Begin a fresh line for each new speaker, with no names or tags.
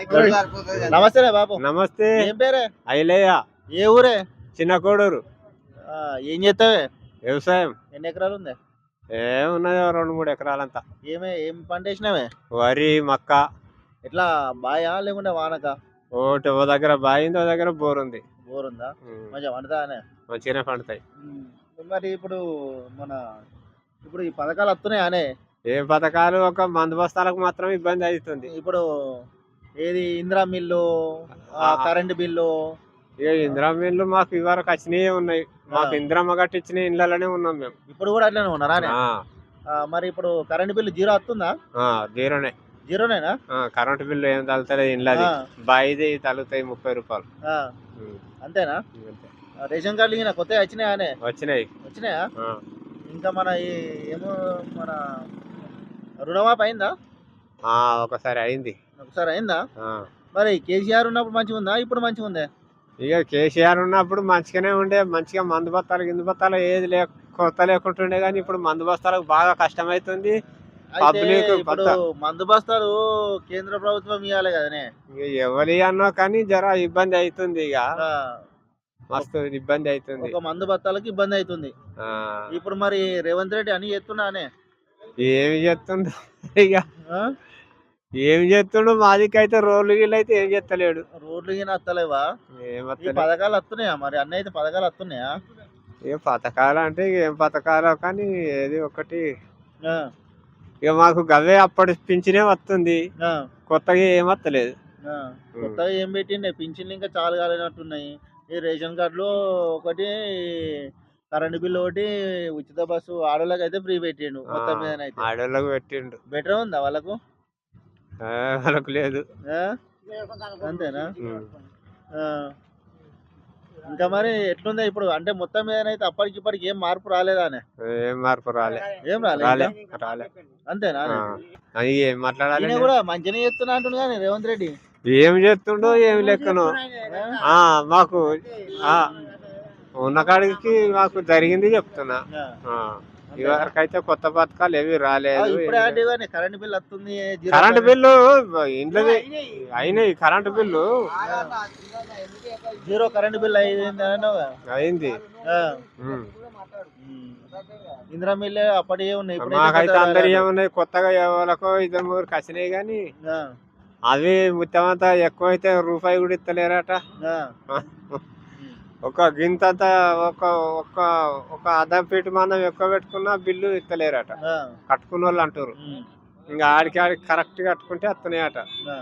నమస్తే బాబు.
నమస్తే.
ఏం పేరే?
ఐలయ్య.
ఏ ఊరే?
చిన్న కోడూరు.
ఆ, ఏం చేస్తావే?
వ్యవసాయం.
ఎన్ని ఎకరాలు ఉంది?
ఏమున్నదో రెండు మూడు ఎకరాలంతా.
ఏమే ఏం పంట వేసినావే?
వరి మక్క.
ఎట్లా బాయా లేకుంటే వానక?
ఒకటి ఓ దగ్గర బాయింది ఓ దగ్గర బోర్ ఉంది
బోర్ ఉందా మంచిగా వండుతానే
మంచిగానే పండుతాయి.
మరి ఇప్పుడు మన ఇప్పుడు ఈ పథకాలు వస్తున్నాయి అనే
ఏ పథకాలు ఒక మందు బస్తాలకు మాత్రం ఇబ్బంది అవుతుంది.
ఇప్పుడు ఏది ఇందిరా మిల్లు. Current bill?
ఇక ఇందిరామిల్లు మాకు ఇవరకు వచ్చినవి ఉన్నాయి. మాకు. ఇందిరమ్మ కట్టించిన ఇళ్ళలోనే ఉన్నాం మేము.
ఇప్పుడు కూడా అట్లనే ఉన్నారా అనే?
ఆ,
ఆ, మరి ఇప్పుడు కరెంట్ బిల్లు జీరో వస్తుందా?
ఆ, జీరోనే.
జీరోనేనా?
ఆ, కరెంటు బిల్లు ఏం తగులుతుంది ఇళ్ళది
ఆ,
బాయిది తగులుతాయి ముప్పై రూపాయలు.
ఆ, అంతేనా?
అంతే.
ఆ, రేషన్ కార్డులు ఈయన కొత్త వచ్చినాయా అనే?
వచ్చినాయి.
వచ్చినాయా?
ఆ.
ఇంకా మన ఈ ఏమో మన రుణమాఫీ అయిందా?
ఒకసారి అయింది.
ఒకసారి అయిందా. మరి కేసీఆర్ ఉన్నప్పుడు మంచిగా ఉందా? ఇప్పుడు మంచిగా ఉందా?
ఇక కేసీఆర్ ఉన్నప్పుడు మంచిగానే ఉండే మంచిగా మందు బత్తాలు గిందు బత్తాలు ఏది లే కొత్త లేకుంటుండే కానీ ఇప్పుడు మందు బస్తాలకు బాగా కష్టమవుతుంది
ఇప్పుడు
కొత్త.
మందు బస్తాలు కేంద్ర ప్రభుత్వం ఇవ్వాలి కదనే.
ఎవరి అన్నో కానీ జర ఇబ్బంది అవుతుంది ఇక. మస్తు ఇబ్బంది అవుతుంది
ఒక మందు బస్తాలకు ఇబ్బంది అవుతుంది ఇప్పుడు మరి రేవంత్ రెడ్డి అని చెప్తున్నానే
ఏమి చేస్తుండు ఇక? ఏమి చేస్తుండు? మాదికైతే రోడ్లు గిళ్ళు అయితే ఏం చేస్తలేడు.
రోడ్లు గిన వస్తలేవా
ఏం
పథకాలు వస్తున్నాయా మరి? అన్ని అయితే పథకాలు వస్తున్నాయా
ఏ పథకాలు అంటే ఏం పథకాలు కానీ ఏది ఒకటి. ఇక మాకు గవే అప్పటి పింఛనే వస్తుంది. కొత్తగా ఏం వస్తలేదు.
కొత్తగా ఏం పెట్టిండే? పింఛన్లు ఇంకా చాలు కాలేనట్టున్నాయి. ఈ రేషన్ కార్డులో ఒకటి కరెంట్ బిల్ ఒకటి ఉచిత బస్సు ఆడోళ్ళకి అయితే ఫ్రీ పెట్టిండు మొత్తం మీద అయితే
ఆడోళ్ళకు పెట్టిండు.
బెటర్ ఉందా వాళ్ళకు?
వాళ్ళకు లేదు?
అంతేనా. ఇంకా మరి ఎట్లుందా ఇప్పుడు? అంటే మొత్తం మీద అయితే అప్పటికి ఇప్పటికి ఏం మార్పు రాలేదా అనే
ఏం మార్పు రాలే.
ఏం రాలే
రాలే
అంతేనా?
ఏం మాట్లాడాలి
కూడా మంచిగా చెప్తున్నా అంటుండు కానీ రేవంత్ రెడ్డి.
ఏం చేస్తుండో ఏం లెక్కను. ఆ మాకు ఆ. ఉన్న కాడికి మాకు జరిగింది చెప్తున్నా. ఇవరకైతే కొత్త పథకాలు ఏవి రాలేదు
కరెంట్ బిల్ వస్తుంది
కరెంటు బిల్లు ఇంట్లోది అయినాయి. Current bill.
Zero current bill అయింది. ఇందిరా మిల్లే అప్పటికే ఉన్నాయి
మాకైతే అందరు. ఏమున్నాయి? కొత్తగా ఎవరికో ఇద్దరు ముగ్గురు కసినాయి కానీ అవి మొత్తమంతా ఎక్కువైతే రూపాయి కూడా ఇస్తలేరట. ఒక గింతంత ఒక ఒక ఒక అద్దం పెట్టి మనం ఎక్కువ పెట్టుకున్నా బిల్లు ఇస్తలేరట. కట్టుకున్న వాళ్ళు అంటారు. ఇంకా ఆడికి ఆడికి కరెక్ట్ కట్టుకుంటే వస్తున్నాయట
ఆ.